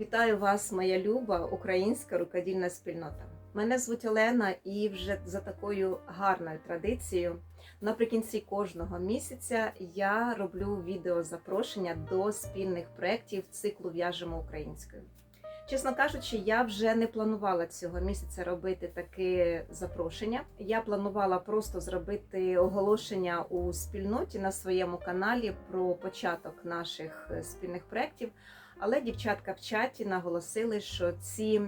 Вітаю вас, моя люба українська рукодільна спільнота. Мене звуть Олена, і вже за такою гарною традицією наприкінці кожного місяця я роблю відео запрошення до спільних проєктів циклу В'яжемо українською. Чесно кажучи, я вже не планувала цього місяця робити таке запрошення. Я планувала просто зробити оголошення у спільноті на своєму каналі про початок наших спільних проєктів. Але дівчатка в чаті наголосили, що ці,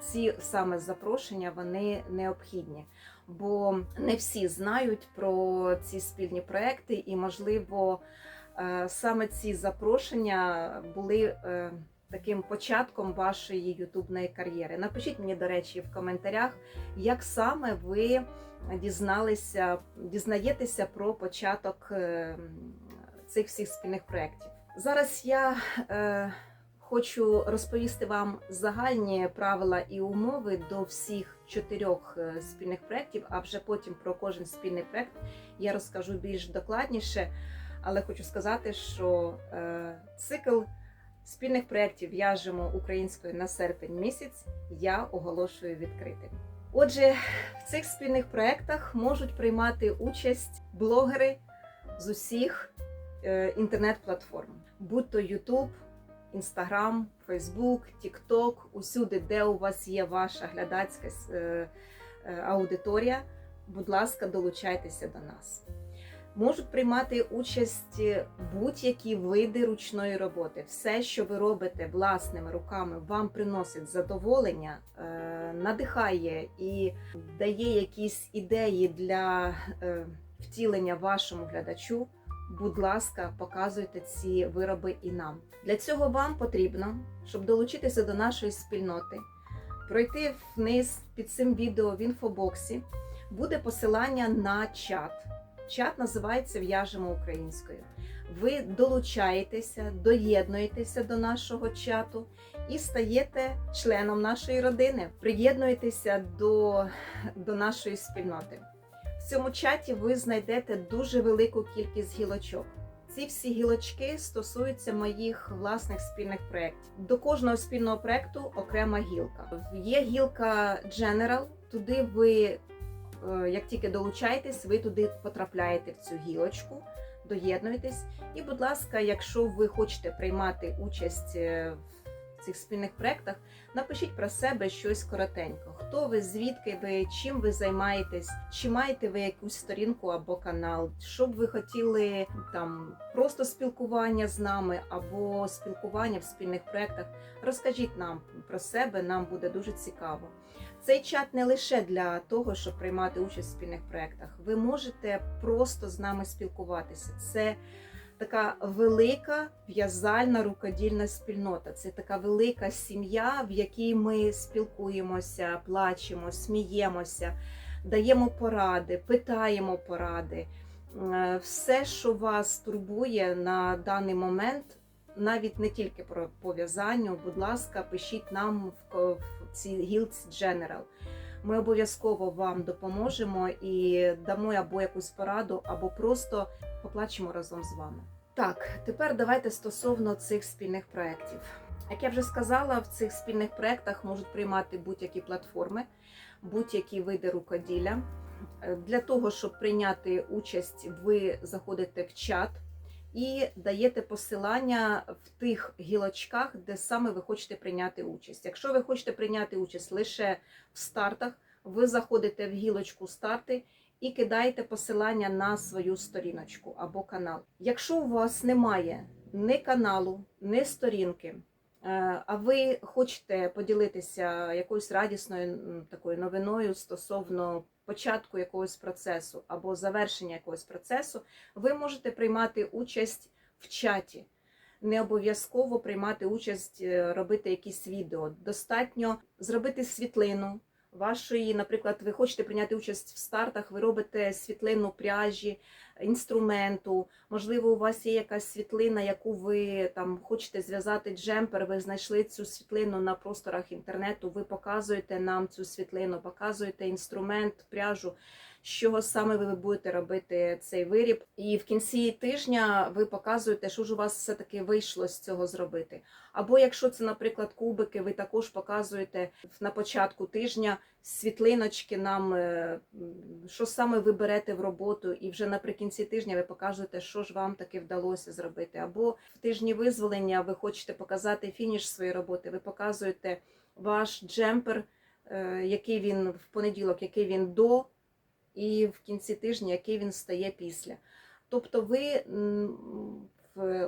ці саме запрошення вони необхідні, бо не всі знають про ці спільні проекти, і, можливо, е, саме ці запрошення були е, таким початком вашої ютубної кар'єри. Напишіть мені, до речі, в коментарях, як саме ви дізналися, дізнаєтеся про початок е, цих всіх спільних проєктів. Зараз я е, хочу розповісти вам загальні правила і умови до всіх чотирьох е, спільних проєктів, а вже потім про кожен спільний проєкт я розкажу більш докладніше. Але хочу сказати, що е, цикл спільних проєктів в'яжемо українською на серпень місяць я оголошую відкритим. Отже, в цих спільних проєктах можуть приймати участь блогери з усіх інтернет-платформ, будь то YouTube, Instagram, Facebook, TikTok, усюди, де у вас є ваша глядацька е, е, аудиторія, будь ласка, долучайтеся до нас. Можуть приймати участь будь-які види ручної роботи. Все, що ви робите власними руками, вам приносить задоволення, е, надихає і дає якісь ідеї для е, втілення вашому глядачу. Будь ласка, показуйте ці вироби і нам. Для цього вам потрібно, щоб долучитися до нашої спільноти, пройти вниз під цим відео в інфобоксі. Буде посилання на чат. Чат називається В'яжемо українською. Ви долучаєтеся, доєднуєтеся до нашого чату і стаєте членом нашої родини. Приєднуєтеся до, до нашої спільноти. В цьому чаті ви знайдете дуже велику кількість гілочок. Ці всі гілочки стосуються моїх власних спільних проєктів. До кожного спільного проєкту окрема гілка. Є гілка General, туди ви, е, як тільки долучаєтесь, ви туди потрапляєте в цю гілочку, доєднуєтесь. І, будь ласка, якщо ви хочете приймати участь е, в цих спільних проєктах, напишіть про себе щось коротенько. Хто ви, звідки ви, чим ви займаєтесь, чи маєте ви якусь сторінку або канал, що б ви хотіли там просто спілкування з нами або спілкування в спільних проєктах. Розкажіть нам про себе, нам буде дуже цікаво. Цей чат не лише для того, щоб приймати участь в спільних проєктах. Ви можете просто з нами спілкуватися. Це така велика в'язальна рукодільна спільнота. Це така велика сім'я, в якій ми спілкуємося, плачемо, сміємося, даємо поради, питаємо поради. Е, Все, що вас турбує на даний момент, навіть не тільки про пов'язанню, будь ласка, пишіть нам в в цій гілці General. Ми обов'язково вам допоможемо і дамо або якусь пораду, або просто поплачемо разом з вами. Так, тепер давайте стосовно цих спільних проєктів. Як я вже сказала, в цих спільних проєктах можуть приймати будь-які платформи, будь-які види рукоділля. Е, Для того, щоб прийняти участь, ви заходите в чат і даєте посилання в тих гілочках, де саме ви хочете прийняти участь. Якщо ви хочете прийняти участь лише в стартах, ви заходите в гілочку старти і кидаєте посилання на свою сторіночку або канал. Якщо у вас немає ні каналу, ні сторінки, е, а ви хочете поділитися якоюсь радісною такою новиною стосовно початку якогось процесу або завершення якогось процесу, ви можете приймати участь в чаті. Не обов'язково приймати участь, е, робити якісь відео. Достатньо зробити світлину вашої, наприклад, ви хочете прийняти участь в стартах, ви робите світлину пряжі, інструменту. Можливо, у вас є якась світлина, яку ви там хочете зв'язати джемпер. Ви знайшли цю світлину на просторах інтернету. Ви показуєте нам цю світлину, показуєте інструмент, пряжу. Чого саме ви будете робити цей виріб. І в кінці тижня ви показуєте, що ж у вас все-таки вийшло з цього зробити. Або якщо це, наприклад, кубики, ви також показуєте на початку тижня світлиночки нам, е, що саме ви берете в роботу, і вже наприкінці тижня ви покажете, що ж вам таки вдалося зробити. Або в тижні визволення ви хочете показати фініш своєї роботи, ви показуєте ваш джемпер, е, який він в понеділок, який він до, і в кінці тижня, який він стає після. Тобто, ви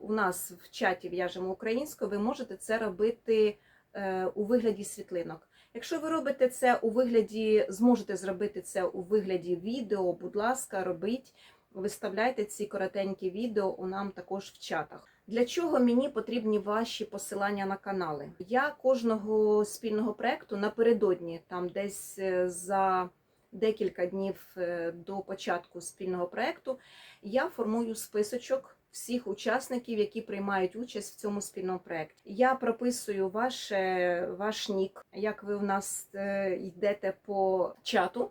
у нас в чаті в'яжемо українською, ви можете це робити е, у вигляді світлинок. Якщо ви робите це у вигляді, зможете зробити це у вигляді відео, будь ласка, робіть, виставляйте ці коротенькі відео у нам також в чатах. Для чого мені потрібні ваші посилання на канали? Я кожного спільного проекту напередодні, там десь е, за декілька днів е, до початку спільного проекту, я формую списочок всіх учасників, які приймають участь в цьому спільному проєкті. Я прописую ваше, ваш нік, як ви в нас е, йдете по чату.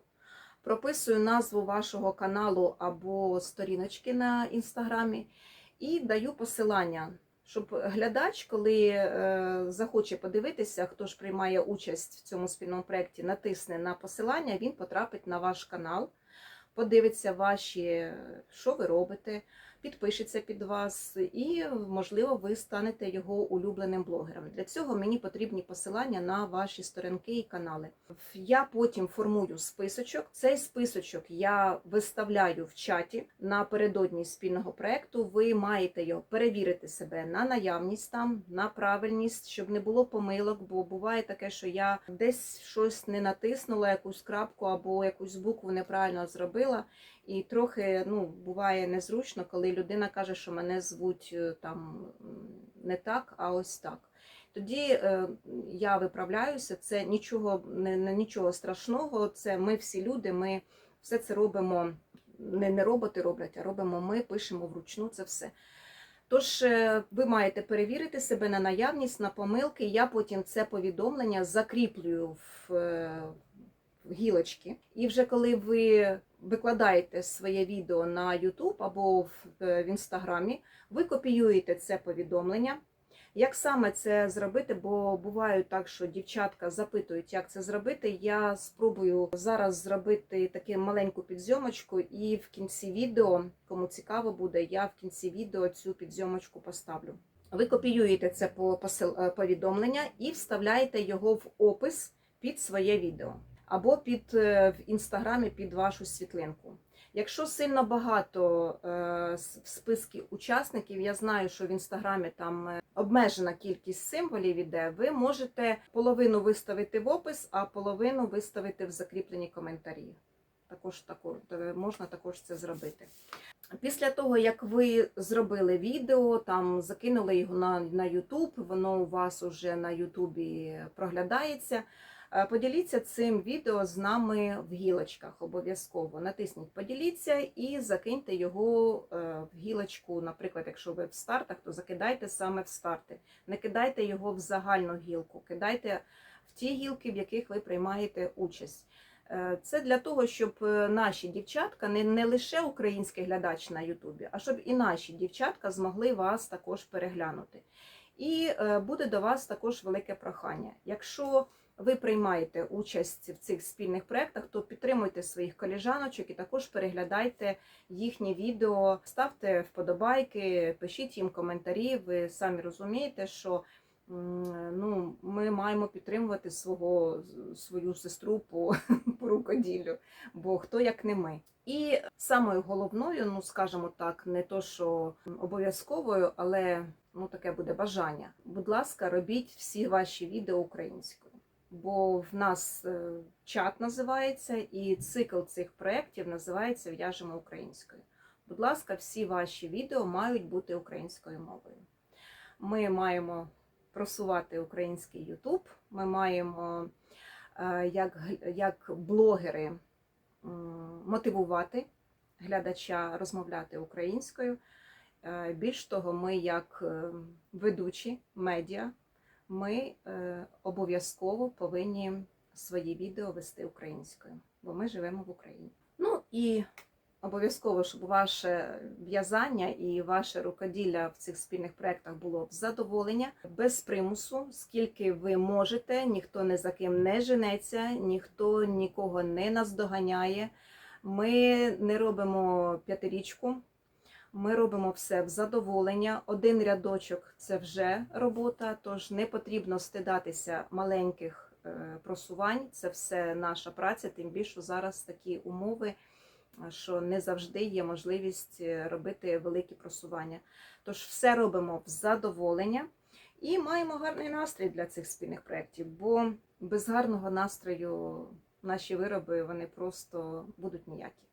Прописую назву вашого каналу або сторіночки на інстаграмі і даю посилання, щоб глядач, коли е, захоче подивитися, хто ж приймає участь в цьому спільному проєкті, натисне на посилання, він потрапить на ваш канал, подивиться ваші, що ви робите, підпишеться під вас, і, можливо, ви станете його улюбленим блогером. Для цього мені потрібні посилання на ваші сторінки і канали. Я потім формую списочок. Цей списочок я виставляю в чаті напередодні спільного проекту. Ви маєте його перевірити себе на наявність там, на правильність, щоб не було помилок, бо буває таке, що я десь щось не натиснула, якусь крапку або якусь букву неправильно зробила. І трохи ну, буває незручно, коли людина каже, що мене звуть е, там не так, а ось так. Тоді е, я виправляюся, це нічого не, не нічого страшного. Це ми всі люди, ми все це робимо. Не, не роботи роблять, а робимо ми, пишемо вручну це все. Тож е, ви маєте перевірити себе на наявність, на помилки. Я потім це повідомлення закріплюю в гілочки. І вже коли ви викладаєте своє відео на YouTube або в, е, інстаграмі, ви копіюєте це повідомлення. Як саме це зробити? Бо буває так, що дівчатка запитують, як це зробити. Я спробую зараз зробити таку маленьку підзйомочку, і в кінці відео, кому цікаво буде, я в кінці відео цю підзйомочку поставлю. Ви копіюєте це е, повідомлення і вставляєте його в опис під своє відео або під е, в інстаграмі під вашу світлинку. Якщо сильно багато е, в списку учасників, я знаю, що в інстаграмі там е, обмежена кількість символів іде, ви можете половину виставити в опис, а половину виставити в закріплені коментарі. Також тако, е, можна також це зробити. Після того, як ви зробили відео, там закинули його на, на YouTube, воно у вас уже на YouTube проглядається. Е, Поділіться цим відео з нами в гілочках обов'язково. Натисніть Поділіться і закиньте його е, в гілочку. Наприклад, якщо ви в стартах, то закидайте саме в старти. Не кидайте його в загальну гілку, кидайте в ті гілки, в яких ви приймаєте участь. Е, Це для того, щоб наші дівчатка, не, не лише український глядач на Ютубі, а щоб і наші дівчатка змогли вас також переглянути. І буде до вас також велике прохання. Якщо ви приймаєте участь в цих спільних проєктах, то підтримуйте своїх коліжаночок і також переглядайте їхні відео, ставте вподобайки, пишіть їм коментарі. Ви самі розумієте, що ну, ми маємо підтримувати свого, свою сестру по, по рукоділлю, бо хто як не ми. І самою головною, ну скажімо так, не то що обов'язковою, але ну таке буде бажання. Будь ласка, робіть всі ваші відео українською бо в нас е, чат називається, і цикл цих проєктів називається В'яжемо українською. Будь ласка, всі ваші відео мають бути українською мовою. Ми маємо просувати український YouTube, ми маємо е, як, як блогери мотивувати глядача розмовляти українською. Е, Більш того, ми як ведучі медіа ми е, обов'язково повинні свої відео вести українською, бо ми живемо в Україні. Ну, і обов'язково, щоб ваше в'язання і ваше рукоділля в цих спільних проєктах було в задоволення, без примусу, скільки ви можете, ніхто не за ким не женеться, ніхто нікого не наздоганяє. Ми не робимо п'ятирічку. Ми робимо все в задоволення. Один рядочок це вже робота, тож не потрібно стидатися маленьких е, просувань. Це все наша праця, тим більше зараз такі умови, е, що не завжди є можливість е, робити великі просування. Тож все робимо в задоволення і маємо гарний настрій для цих спільних проєктів, бо без гарного настрою наші вироби вони просто будуть ніякі.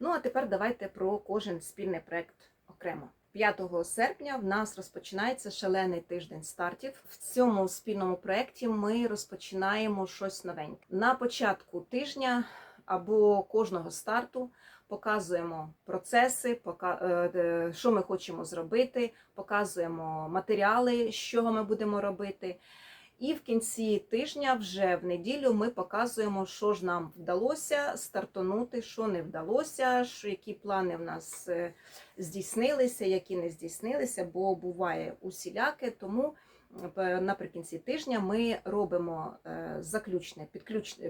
Ну а тепер давайте про кожен спільний проект окремо. 5 серпня в нас розпочинається шалений тиждень стартів. В цьому спільному проєкті ми розпочинаємо щось новеньке. На початку тижня або кожного старту показуємо процеси, е, що ми хочемо зробити, показуємо матеріали, з чого ми будемо робити. І в кінці тижня, вже в неділю, ми показуємо, що ж нам вдалося стартанути, що не вдалося, що які плани в нас е, здійснилися, які не здійснилися, бо буває усіляке. Тому наприкінці тижня ми робимо е, заключне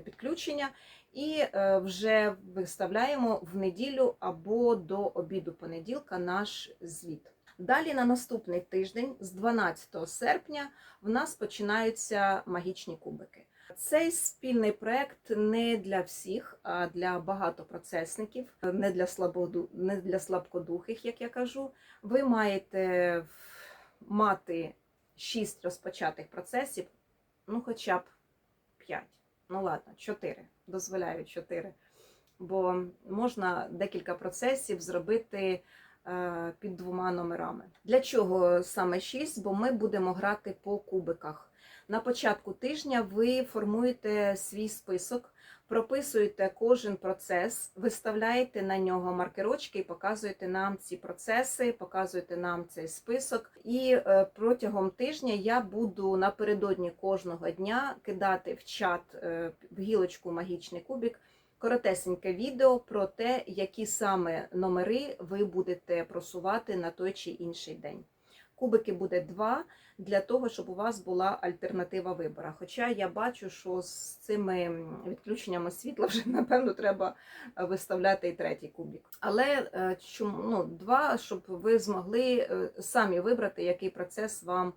підключення і е, вже виставляємо в неділю або до обіду понеділка наш звіт. Далі на наступний тиждень, з 12 серпня, в нас починаються магічні кубики. Цей спільний проект не для всіх, а для багатопроцесників, не для слабоду, не для слабкодухих, як я кажу. Ви маєте мати 6 розпочатих процесів, ну хоча б 5. Ну ладно, 4. Дозволяю 4. Бо можна декілька процесів зробити під двома номерами. Для чого саме 6? Бо ми будемо грати по кубиках. На початку тижня ви формуєте свій список, прописуєте кожен процес, виставляєте на нього маркерочки і показуєте нам ці процеси, показуєте нам цей список. І е, протягом тижня я буду напередодні кожного дня кидати в чат е, в гілочку магічний кубик коротесеньке відео про те, які саме номери ви будете просувати на той чи інший день. Кубики буде два для того, щоб у вас була альтернатива вибора. Хоча я бачу, що з цими відключеннями світла вже напевно треба виставляти і третій кубик. Але е, ну, два, щоб ви змогли е, самі вибрати, який процес вам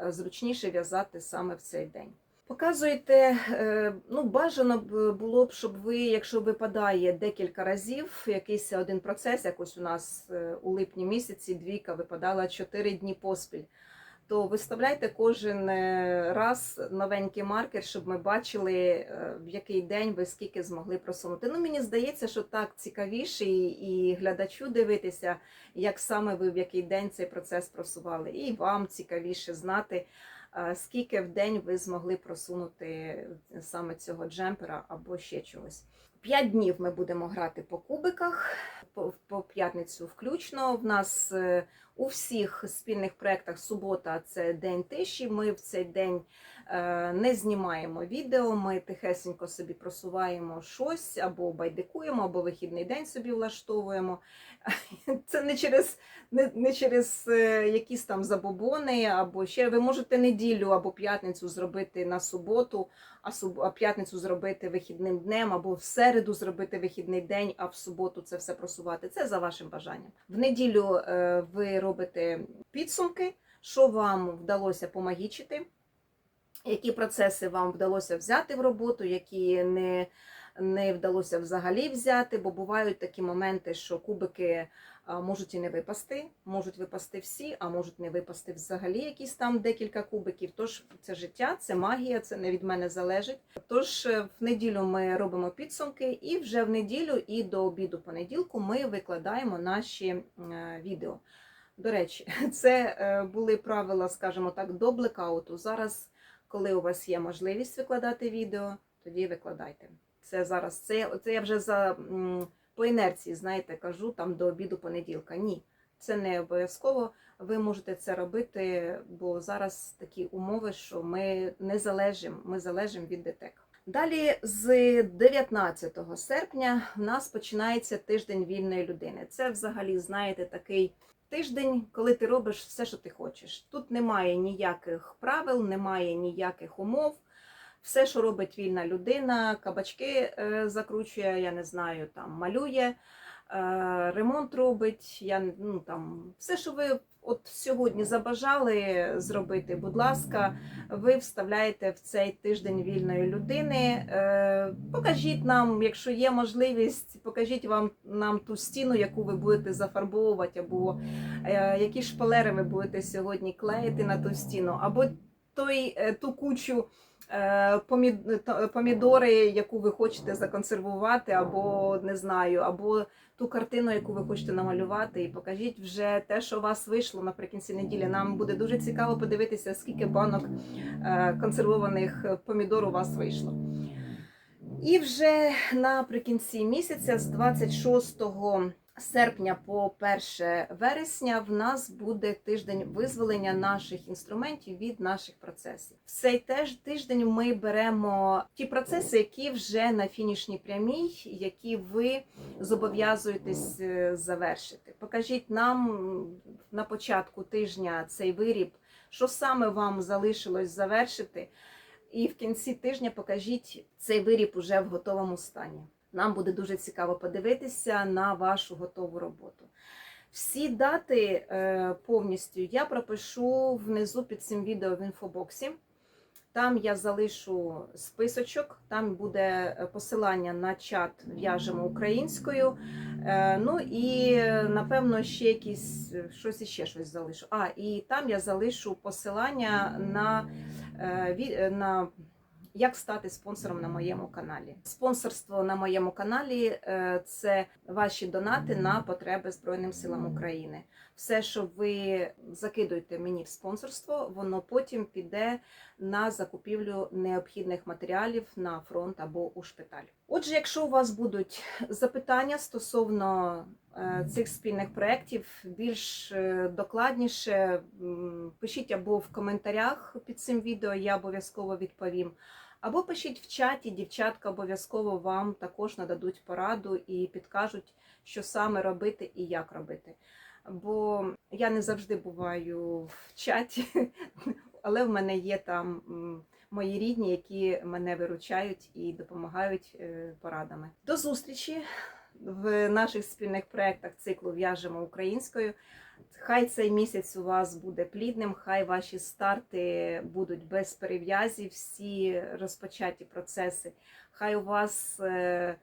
е, зручніше в'язати саме в цей день. Показуєте, е, ну бажано б було б, щоб ви, якщо випадає декілька разів, якийсь один процес, якось у нас е, у липні місяці двійка випадала 4 дні поспіль, то виставляйте кожен е, раз новенький маркер, щоб ми бачили, в який день ви скільки змогли просунути. Ну, мені здається, що так цікавіше і глядачу дивитися, як саме ви в який день цей процес просували, і вам цікавіше знати. Скільки в день ви змогли просунути саме цього джемпера або ще чогось. П'ять днів ми будемо грати по кубиках, по, п'ятницю включно. В нас е, у всіх спільних проєктах субота це день тиші. Ми в цей день не знімаємо відео, ми тихесенько собі просуваємо щось або байдикуємо, або вихідний день собі влаштовуємо. Це не через, не, не через е, якісь там забобони, або ще ви можете неділю або п'ятницю зробити на суботу, а, суб, а п'ятницю зробити вихідним днем, або в середу зробити вихідний день, а в суботу це все просувати. Це за вашим бажанням. В неділю е, ви робите підсумки, що вам вдалося помагічити, які процеси вам вдалося взяти в роботу, які не не вдалося взагалі взяти, бо бувають такі моменти, що кубики можуть і не випасти, можуть випасти всі, а можуть не випасти взагалі якісь там декілька кубиків. Тож це життя, це магія, це не від мене залежить. Тож е, в неділю ми робимо підсумки, і вже в неділю і до обіду понеділку ми викладаємо наші е, відео. До речі, це е, були правила, скажімо так, до блекауту. Зараз, коли у вас є можливість викладати відео, тоді викладайте. Це зараз це, це я вже за по інерції, знаєте, кажу там до обіду понеділка. Ні, це не обов'язково. Ви можете це робити, бо зараз такі умови, що ми не залежимо, ми залежимо від ДТЕК. Далі з 19 серпня в нас починається тиждень вільної людини. Це взагалі, знаєте, такий тиждень, коли ти робиш все, що ти хочеш. Тут немає ніяких правил, немає ніяких умов. Все, що робить вільна людина, кабачки е, закручує, я не знаю, там малює, е, ремонт робить. Я ну там все, що ви от сьогодні забажали зробити, будь ласка, ви вставляєте в цей тиждень вільної людини. Е, покажіть нам, якщо є можливість, покажіть вам нам ту стіну, яку ви будете зафарбовувати, або е, які шпалери ви будете сьогодні клеїти на ту стіну, або той, е, ту кучу помідори, яку ви хочете законсервувати, або не знаю, або ту картину, яку ви хочете намалювати, і покажіть вже те, що у вас вийшло наприкінці неділі. Нам буде дуже цікаво подивитися, скільки банок е, консервованих помідор у вас вийшло. І вже наприкінці місяця, з 26 серпня по 1 вересня, в нас буде тиждень визволення наших інструментів від наших процесів. В цей теж тиждень ми беремо ті процеси, які вже на фінішній прямій, які ви зобов'язуєтесь е, завершити. Покажіть нам на початку тижня цей виріб, що саме вам залишилось завершити. І в кінці тижня покажіть цей виріб уже в готовому стані. Нам буде дуже цікаво подивитися на вашу готову роботу. Всі дати е, повністю я пропишу внизу під цим відео в інфобоксі. Там я залишу списочок, там буде е, посилання на чат в'яжемо українською. Е, Ну і напевно ще якісь щось іще щось залишу. А, і там я залишу посилання на, на як стати спонсором на моєму каналі. Спонсорство на моєму каналі е, це ваші донати на потреби Збройним силам України. Все, що ви закидуєте мені в спонсорство, воно потім піде на закупівлю необхідних матеріалів на фронт або у шпиталь. Отже, якщо у вас будуть запитання стосовно е, цих спільних проєктів, більш е, докладніше пишіть або в коментарях під цим відео, я обов'язково відповім. Або пишіть в чаті, дівчатка обов'язково вам також нададуть пораду і підкажуть, що саме робити і як робити. Бо я не завжди буваю в чаті, але в мене є там мої рідні, які мене виручають і допомагають е, порадами. До зустрічі в наших спільних проєктах циклу В'яжемо українською. Хай цей місяць у вас буде плідним, хай ваші старти будуть без перев'язів, всі розпочаті процеси. Хай у вас е,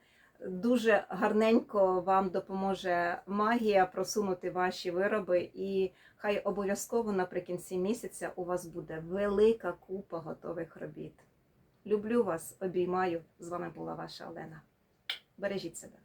дуже гарненько вам допоможе магія просунути ваші вироби, і хай обов'язково наприкінці місяця у вас буде велика купа готових робіт. Люблю вас, обіймаю. З вами була ваша Олена. Бережіть себе.